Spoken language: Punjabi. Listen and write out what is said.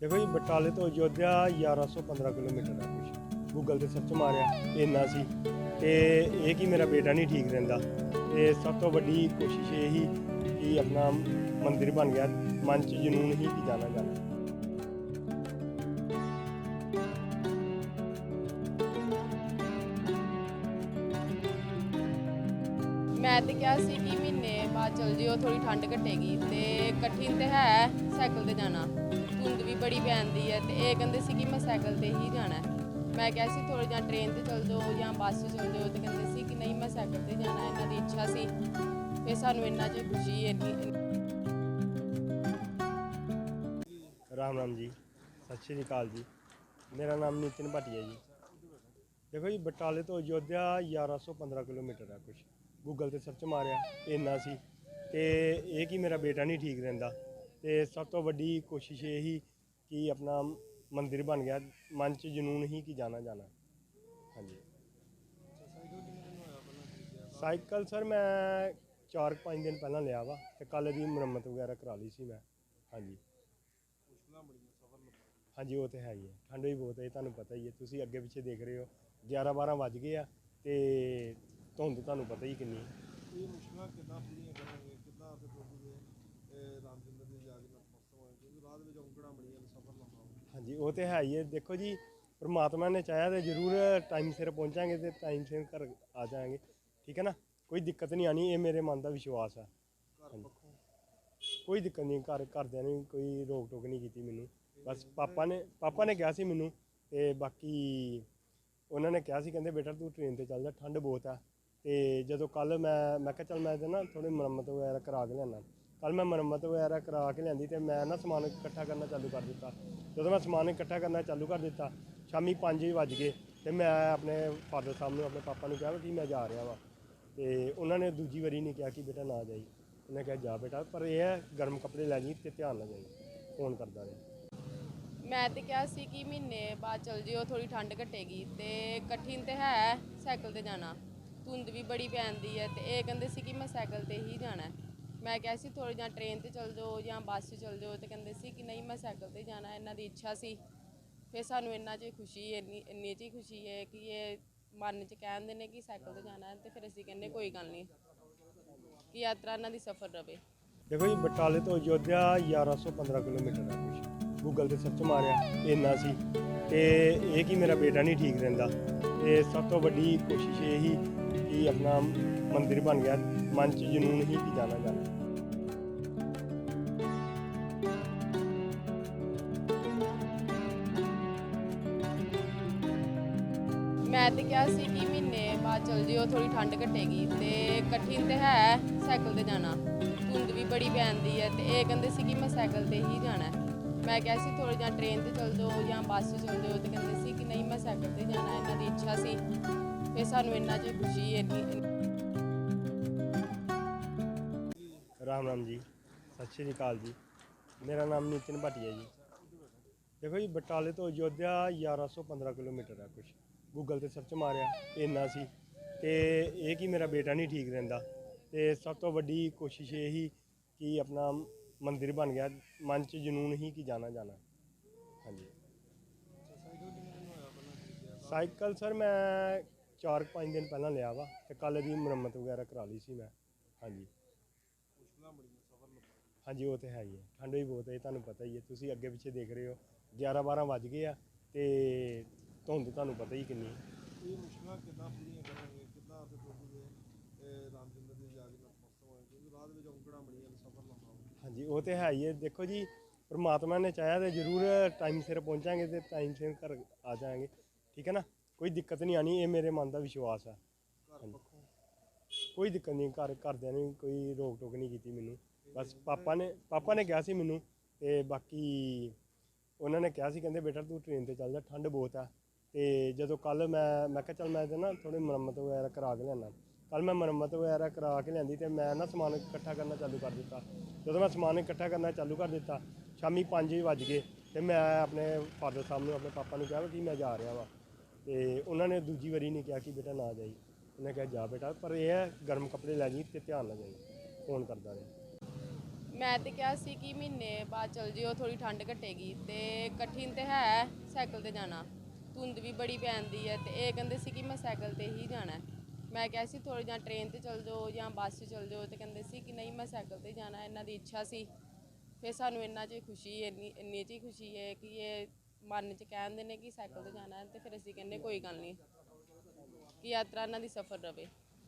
ਦੇਖੋ ਜੀ, ਬਟਾਲੇ ਤੋਂ ਅਯੋਧਿਆ 1115 ਕਿਲੋਮੀਟਰ ਹੈ ਕੁਛ। ਗੂਗਲ ਤੇ ਸਰਚ ਮਾਰਿਆ ਇੰਨਾ ਸੀ। ਤੇ ਇਹ ਕਿ ਮੇਰਾ ਬੇਟਾ ਨਹੀਂ ਠੀਕ ਰਹਿੰਦਾ। ਤੇ ਸਭ ਤੋਂ ਵੱਡੀ ਕੋਸ਼ਿਸ਼ ਇਹ ਹੀ ਕਿ ਆਪਣਾ ਮੰਦਿਰ ਬਣ ਗਿਆ। ਮਨ ਚ ਜਨੂਨ ਹੀ ਕਿ ਜਾਣਾ ਜਾਣਾ। ਮੈਂ ਤੇ ਕਿਹਾ ਸੀ ਕਿ ਮਹੀਨੇ ਬਾਅਦ ਚਲ ਜਿਓ ਥੋੜੀ ਠੰਡ ਘਟੇਗੀ। ਤੇ ਕਠਿਨ ਤੇ ਹੈ, ਸਾਈਕਲ ਤੇ ਜਾਣਾ। ਵੀ ਬੜੀ ਪੈਂਦੀ ਹੈ ਤੇ ਇਹ ਕਹਿੰਦੇ ਸੀ ਕਿ ਮੈਂ ਸਾਈਕਲ ਤੇ ਹੀ ਜਾਣਾ ਹੈ। ਮੈਂ ਕਿਹਾ ਸੀ ਥੋੜੀ ਜਾਂ ਟ੍ਰੇਨ ਤੇ ਚਲ ਜਾਓ ਜਾਂ ਬੱਸ 'ਚ ਚਲ ਜਾਓ ਤੇ ਕਹਿੰਦੇ ਸੀ ਕਿ ਨਹੀਂ ਮੈਂ ਸਾਈਕਲ ਤੇ ਜਾਣਾ, ਇਹਨਾਂ ਦੀ ਇੱਛਾ ਸੀ। ਫਿਰ ਸਾਨੂੰ ਇੰਨਾ ਚ ਖੁਸ਼ੀ ਇੰਨੀ ਰਾਮ ਰਾਮ ਜੀ, ਸਤਿ ਸ਼੍ਰੀ ਅਕਾਲ ਜੀ। ਮੇਰਾ ਨਾਮ ਨਿਤਿਨ ਭਾਟੀਆ ਜੀ। ਦੇਖੋ ਜੀ, ਬਟਾਲੇ ਤੋਂ ਅਯੋਧਿਆ 1115 ਕਿਲੋਮੀਟਰ ਹੈ ਕੁਛ। ਗੂਗਲ ਤੇ ਸਰਚ ਮਾਰਿਆ, ਇੰਨਾ ਸੀ। ਤੇ ਇਹ ਕਿ ਮੇਰਾ ਬੇਟਾ ਨਹੀਂ ਠੀਕ ਰਹਿੰਦਾ। ਤੇ ਸਭ ਤੋਂ ਵੱਡੀ ਕੋਸ਼ਿਸ਼ ਇਹ ਹੀ ਕਿ ਆਪਣਾ ਮੰਦਿਰ ਬਣ ਗਿਆ। ਮਨ ਚ ਜਨੂਨ ਹੀ ਕਿ ਜਾਣਾ ਜਾਣਾ। ਹਾਂਜੀ। ਸਾਈਕਲ ਸਰ ਮੈਂ 4-5 ਦਿਨ ਪਹਿਲਾਂ ਲਿਆ ਵਾ ਤੇ ਕੱਲ ਦੀ ਮੁਰੰਮਤ ਵਗੈਰਾ ਕਰਾ ਲਈ ਸੀ ਮੈਂ। ਹਾਂਜੀ। ਹਾਂਜੀ, ਉਹ ਤੇ ਹੈ ਹੀ ਹੈ। ਠੰਡ ਵੀ ਬਹੁਤ ਹੈ ਤੁਹਾਨੂੰ ਪਤਾ ਹੀ ਹੈ। ਤੁਸੀਂ ਅੱਗੇ ਪਿੱਛੇ ਦੇਖ ਰਹੇ ਹੋ 11 12 ਵੱਜ ਗਏ ਆ ਤੇ ਧੁੰਦ ਤੁਹਾਨੂੰ ਪਤਾ ਹੀ ਕਿੰਨੀ ਇਹ ਮੁਸ਼ਕਲਾਂ ਕਿੱਦਾਂ ਪੂਰੀਆਂ ਕਰਾਂਗੇ, ਕਿੱਦਾਂ ਆਪਣੇ ਪ੍ਰਭੂ ਦੇ ਇਹ ਰਾਮਚੰਦਰ ਦੀ ਯਾਦ ਨਾਲ ਮਸਤ ਹੋਏ ਕਿਉਂਕਿ ਰਾਹ ਦੇ ਵਿੱਚ ਔਂਕੜਾਂ ਬੜੀਆਂ ਨੇ ਸਫ਼ਰ ਲੰਮਾ ਹੋ ਹਾਂਜੀ ਉਹ ਤੇ ਹੈ ਹੀ ਹੈ। ਦੇਖੋ ਜੀ ਪ੍ਰਮਾਤਮਾ ਨੇ ਚਾਹਿਆ ਤੇ ਜ਼ਰੂਰ ਟਾਈਮ ਸਿਰ ਪਹੁੰਚਾਂਗੇ ਤੇ ਟਾਈਮ ਸਿਰ ਘਰ ਆ ਜਾਾਂਗੇ ਠੀਕ ਹੈ ਨਾ? ਕੋਈ ਦਿੱਕਤ ਨਹੀਂ ਆਣੀ ਇਹ ਮੇਰੇ ਮਨ ਦਾ ਵਿਸ਼ਵਾਸ ਹੈ ਕੋਈ ਦਿੱਕਤ ਨਹੀਂ ਘਰ ਘਰਦਿਆਂ ਨੇ ਕੋਈ ਰੋਕ ਟੋਕ ਨਹੀਂ ਕੀਤੀ ਮੈਨੂੰ। ਬਸ ਪਾਪਾ ਨੇ ਪਾਪਾ ਨੇ ਕਿਹਾ ਸੀ ਮੈਨੂੰ ਤੇ ਬਾਕੀ ਉਹਨਾਂ ਨੇ ਕਿਹਾ ਸੀ ਕਹਿੰਦੇ ਬੇਟਾ ਤੂੰ ਟ੍ਰੇਨ ਤੇ ਚੱਲ ਜਾ ਠੰਡ ਬਹੁਤ ਆ ਤੇ ਜਦੋਂ ਕੱਲ ਮੈਂ ਮੈਂ ਕਿਹਾ ਚੱਲ ਮੈਂ ਇਹਦੇ ਨਾ ਥੋੜੀ ਮੁਰੰਮਤ ਵਗੈਰਾ ਕਰਾ ਕੇ ਲਿਆਣਾ ਕੱਲ ਮੈਂ ਮੁਰੰਮਤ ਵਗੈਰਾ ਕਰਾ ਕੇ ਲਿਆਂਦੀ ਤੇ ਮੈਂ ਨਾ ਸਮਾਨ ਇਕੱਠਾ ਕਰਨਾ ਚਾਲੂ ਕਰ ਦਿੱਤਾ। ਜਦੋਂ ਮੈਂ ਸਮਾਨ ਇਕੱਠਾ ਕਰਨਾ ਚਾਲੂ ਕਰ ਦਿੱਤਾ, ਸ਼ਾਮੀ 5 ਵਜ ਗਏ ਤੇ ਮੈਂ ਆਪਣੇ ਫਾਦਰ ਸਾਹਿਬ ਨੂੰ, ਆਪਣੇ ਪਾਪਾ ਨੂੰ ਕਿਹਾ ਕਿ ਮੈਂ ਜਾ ਰਿਹਾ ਵਾਂ ਤੇ ਉਹਨਾਂ ਨੇ ਦੂਜੀ ਵਾਰੀ ਨਹੀਂ ਕਿਹਾ ਕਿ ਬੇਟਾ ਨਾ ਜਾਈ। ਉਹਨੇ ਕਿਹਾ, ਜਾ ਬੇਟਾ, ਪਰ ਇਹ ਹੈ ਗਰਮ ਕੱਪੜੇ ਲੈ ਜੀ ਤੇ ਧਿਆਨ ਨਾਲ ਜਾਈ। ਫੋਨ ਕਰਦਾ ਰਿਹਾ। ਮੈਂ ਤੇ ਕਿਹਾ ਸੀ ਕਿ ਮਹੀਨੇ ਬਾਅਦ ਚਲ ਜਿਓ ਥੋੜੀ ਠੰਡ ਘਟੇਗੀ ਤੇ ਕਠਿਨ ਤੇ ਹੈ ਸਾਈਕਲ ਤੇ ਜਾਣਾ। ਧੁੰਦ ਵੀ ਬੜੀ ਪੈਂਦੀ ਹੈ ਤੇ ਇਹ ਕਹਿੰਦੇ ਸੀ ਕਿ ਮੈਂ ਸਾਈਕਲ ਤੇ ਹੀ ਜਾਣਾ ਮੈਂ ਕਿਹਾ ਸੀ ਥੋੜੀ ਜਾਂ ਟ੍ਰੇਨ ਤੇ ਚਲ ਜਾਓ ਜਾਂ ਬੱਸ 'ਚ ਚਲ ਜਾਓ ਤੇ ਕਹਿੰਦੇ ਸੀ ਕਿ ਨਹੀਂ ਮੈਂ ਸਾਈਕਲ ਤੇ ਜਾਣਾ, ਇਹਨਾਂ ਦੀ ਇੱਛਾ ਸੀ। ਫਿਰ ਸਾਨੂੰ ਇੰਨਾ ਚ ਖੁਸ਼ੀ, ਇੰਨੀ ਇੰਨੀ ਚ ਹੀ ਖੁਸ਼ੀ ਹੈ ਕਿ ਇਹ ਮਨ ਚ ਕਹਿੰਦੇ ਨੇ ਕਿ ਸਾਈਕਲ ਤੇ ਜਾਣਾ ਹੈ ਤੇ ਫਿਰ ਅਸੀਂ ਕਹਿੰਦੇ ਕੋਈ ਗੱਲ ਨਹੀਂ, ਕਿ ਯਾਤਰਾ ਇਹਨਾਂ ਦੀ ਸਫਲ ਰਵੇ। ਦੇਖੋ ਜੀ, ਬਟਾਲੇ ਤੋਂ ਅਯੋਧਿਆ 1115 ਕਿਲੋਮੀਟਰ ਹੈ ਕੁਛ। ਗੂਗਲ ਤੇ ਸਰਚ ਮਾਰਿਆ ਇੰਨਾ ਸੀ। ਤੇ ਇਹ ਕਿ ਮੇਰਾ ਬੇਟਾ ਨਹੀਂ ਠੀਕ ਰਹਿੰਦਾ। ਤੇ ਸਭ ਤੋਂ ਵੱਡੀ ਕੋਸ਼ਿਸ਼ ਇਹ ਹੀ ਕਿ ਆਪਣਾ ਮੰਦਿਰ ਬਣ ਗਿਆ। ਮਨ ਚ ਜਨੂਨ ਹੀ ਕਿ ਜਾਣਾ ਜਾਣਾ। ਮੈਂ ਤੇ ਕਿਹਾ ਸੀ ਕਿ ਮਹੀਨੇ ਬਾਅਦ ਚਲ ਜਿਓ ਥੋੜੀ ਠੰਡ ਘਟੇਗੀ। ਤੇ ਕਠਿਨ ਤੇ ਹੈ ਸਾਈਕਲ ਤੇ ਜਾਣਾ। ਧੁੰਦ ਵੀ ਬੜੀ ਪੈਂਦੀ ਹੈ ਤੇ ਇਹ ਕਹਿੰਦੇ ਸੀ ਕਿ ਮੈਂ ਸਾਈਕਲ ਤੇ ਹੀ ਜਾਣਾ ਮੈਂ ਕਿਹਾ ਸੀ ਥੋੜੀ ਜਾਂ ਟ੍ਰੇਨ ਤੇ ਚਲ ਜਾਓ ਜਾਂ ਬੱਸ 'ਚ ਚਲ ਜਾਓ ਤੇ ਕਹਿੰਦੇ ਸੀ ਕਿ ਨਹੀਂ ਮੈਂ ਸਾਈਕਲ ਤੇ ਜਾਣਾ ਇਹਨਾਂ ਦੀ ਇੱਛਾ ਸੀ। ਫਿਰ ਸਾਨੂੰ ਇੰਨਾ ਚ ਖੁਸ਼ੀ ਇੰਨੀ ਰਾਮ ਰਾਮ ਜੀ, ਸਤਿ ਸ਼੍ਰੀ ਅਕਾਲ ਜੀ। ਮੇਰਾ ਨਾਮ ਨਿਤਿਨ ਭਾਟੀਆ ਜੀ। ਦੇਖੋ ਜੀ, ਬਟਾਲੇ ਤੋਂ ਅਯੋਧਿਆ 1115 ਕਿਲੋਮੀਟਰ ਹੈ ਕੁਛ। ਗੂਗਲ ਤੇ ਸਰਚ ਮਾਰਿਆ ਇੰਨਾ ਸੀ। ਤੇ ਇਹ ਕਿ ਮੇਰਾ ਬੇਟਾ ਨਹੀਂ ਠੀਕ ਰਹਿੰਦਾ। ਤੇ ਸਭ ਤੋਂ ਵੱਡੀ ਕੋਸ਼ਿਸ਼ ਇਹ ਹੀ ਕਿ ਆਪਣਾ ਮੰਦਿਰ ਬਣ ਗਿਆ। ਮਨ ਚ ਜਨੂਨ ਹੀ ਕਿ ਜਾਣਾ ਜਾਣਾ। ਹਾਂਜੀ। ਸਾਈਕਲ, ਸਰ, ਮੈਂ 4-5 ਦਿਨ ਪਹਿਲਾਂ ਲਿਆ ਵਾ ਤੇ ਕੱਲ ਦੀ ਮੁਰੰਮਤ ਵਗੈਰਾ ਕਰਾ ਲਈ ਸੀ ਮੈਂ। ਹਾਂਜੀ। ਹਾਂਜੀ ਉਹ ਤੇ ਹੈ ਹੀ ਹੈ। ਠੰਡ ਵੀ ਬਹੁਤ ਹੈ ਤੁਹਾਨੂੰ ਪਤਾ ਹੀ ਹੈ। ਤੁਸੀਂ ਅੱਗੇ ਪਿੱਛੇ ਦੇਖ ਰਹੇ ਹੋ 11 12 ਵੱਜ ਗਏ ਆ ਤੇ ਧੁੰਦ ਤੁਹਾਨੂੰ ਪਤਾ ਹੀ ਕਿੰਨੀ ਹੈ। ਇਹ ਮੁਸ਼ਕਲਾਂ ਕਿੱਦਾਂ ਪੂਰੀਆਂ ਕਰਾਂਗੇ ਕਿੱਦਾਂ ਆਪਣੇ ਪ੍ਰਭੂ ਦੇ ਰਾਮਚੰਦਰ ਦੀ ਯਾਦ ਨਾਲ ਮਸਤ ਹੋਏ ਕਿਉਂਕਿ ਰਾਹ ਦੇ ਵਿੱਚ ਔਂਕੜਾਂ ਬੜੀਆਂ ਨੇ ਸਫ਼ਰ ਲੰਮਾ ਹੋ ਹਾਂਜੀ ਉਹ ਤੇ ਹੈ ਹੀ ਹੈ। ਦੇਖੋ ਜੀ ਪ੍ਰਮਾਤਮਾ ਨੇ ਚਾਹਿਆ ਤੇ ਜ਼ਰੂਰ ਟਾਈਮ ਸਿਰ ਪਹੁੰਚਾਂਗੇ ਤੇ ਟਾਈਮ ਸਿਰ ਘਰ ਆ ਜਾਾਂਗੇ ਠੀਕ ਹੈ ਨਾ? ਕੋਈ ਦਿੱਕਤ ਨਹੀਂ ਆਣੀ ਇਹ ਮੇਰੇ ਮਨ ਦਾ ਵਿਸ਼ਵਾਸ ਹੈ ਕੋਈ ਦਿੱਕਤ ਨਹੀਂ ਘਰ ਘਰਦਿਆਂ ਨੇ ਵੀ ਕੋਈ ਰੋਕ ਟੋਕ ਨਹੀਂ ਕੀਤੀ ਮੈਨੂੰ। ਬਸ ਪਾਪਾ ਨੇ ਪਾਪਾ ਨੇ ਕਿਹਾ ਸੀ ਮੈਨੂੰ ਤੇ ਬਾਕੀ ਉਹਨਾਂ ਨੇ ਕਿਹਾ ਸੀ ਕਹਿੰਦੇ ਬੇਟਾ ਤੂੰ ਟ੍ਰੇਨ ਤੇ ਚੱਲ ਜਾ ਠੰਡ ਬਹੁਤ ਆ। ਤੇ ਜਦੋਂ ਕੱਲ ਮੈਂ ਮੈਂ ਕਿਹਾ ਚੱਲ ਮੈਂ ਇਹਦੇ ਨਾ ਥੋੜੀ ਮੁਰੰਮਤ ਵਗੈਰਾ ਕਰਾ ਕੇ ਲਿਆਣਾ ਕੱਲ ਮੈਂ ਮੁਰੰਮਤ ਵਗੈਰਾ ਕਰਾ ਕੇ ਲਿਆਂਦੀ ਤੇ ਮੈਂ ਨਾ ਸਮਾਨ ਇਕੱਠਾ ਕਰਨਾ ਚਾਲੂ ਕਰ ਦਿੱਤਾ। ਜਦੋਂ ਮੈਂ ਸਮਾਨ ਇਕੱਠਾ ਕਰਨਾ ਚਾਲੂ ਕਰ ਦਿੱਤਾ ਸ਼ਾਮੀ 5 ਵਜ ਗਏ ਤੇ ਮੈਂ ਆਪਣੇ ਫਾਦਰ ਸਾਹਿਬ ਨੂੰ ਆਪਣੇ ਪਾਪਾ ਨੂੰ ਕਿਹਾ ਕਿ ਮੈਂ ਜਾ ਰਿਹਾ ਵਾਂ। ਤੇ ਉਹਨਾਂ ਨੇ ਦੂਜੀ ਵਾਰੀ ਨਹੀਂ ਕਿਹਾ ਕਿ ਬੇਟਾ ਨਾ ਜਾਈ। ਉਹਨੇ ਕਿਹਾ, ਜਾ ਬੇਟਾ। ਪਰ ਇਹ ਹੈ, ਗਰਮ ਕੱਪੜੇ ਲੈ ਜੀ ਤੇ ਧਿਆਨ ਨਾਲ ਜਾਈ। ਫੋਨ ਕਰਦਾ ਰਿਹਾ। ਮੈਂ ਤੇ ਕਿਹਾ ਸੀ ਕਿ ਮਹੀਨੇ ਬਾਅਦ ਚਲ ਜਿਓ ਥੋੜੀ ਠੰਡ ਘਟੇਗੀ। ਤੇ ਕਠਿਨ ਤੇ ਹੈ ਸਾਈਕਲ ਤੇ ਜਾਣਾ। ਧੁੰਦ ਵੀ ਬੜੀ ਪੈਂਦੀ ਹੈ ਤੇ ਇਹ ਕਹਿੰਦੇ ਸੀ ਕਿ ਮੈਂ ਸਾਈਕਲ ਤੇ ਹੀ ਜਾਣਾ ਮੈਂ ਕਿਹਾ ਸੀ ਥੋੜੀ ਜਾਂ ਟ੍ਰੇਨ ਤੇ ਚਲ ਜਾਓ ਜਾਂ ਬੱਸ 'ਚ ਚਲ ਜਾਓ। ਤੇ ਕਹਿੰਦੇ ਸੀ ਕਿ ਨਹੀਂ, ਮੈਂ ਸਾਈਕਲ ਤੇ ਜਾਣਾ। ਇਹਨਾਂ ਦੀ ਇੱਛਾ ਸੀ। ਫਿਰ ਸਾਨੂੰ ਇੰਨਾ 'ਚ ਖੁਸ਼ੀ, ਇੰਨੀ ਇੰਨੀ 'ਚ ਹੀ ਖੁਸ਼ੀ ਹੈ ਕਿ ਇਹ ਮਨ 'ਚ ਕਹਿੰਦੇ ਨੇ ਕਿ ਸਾਈਕਲ ਤੇ ਜਾਣਾ ਹੈ ਤੇ ਫਿਰ ਅਸੀਂ ਕਹਿੰਦੇ ਕੋਈ ਗੱਲ ਨਹੀਂ, ਕਿ ਯਾਤਰਾ ਇਹਨਾਂ ਦੀ ਸਫਲ ਰਵੇ।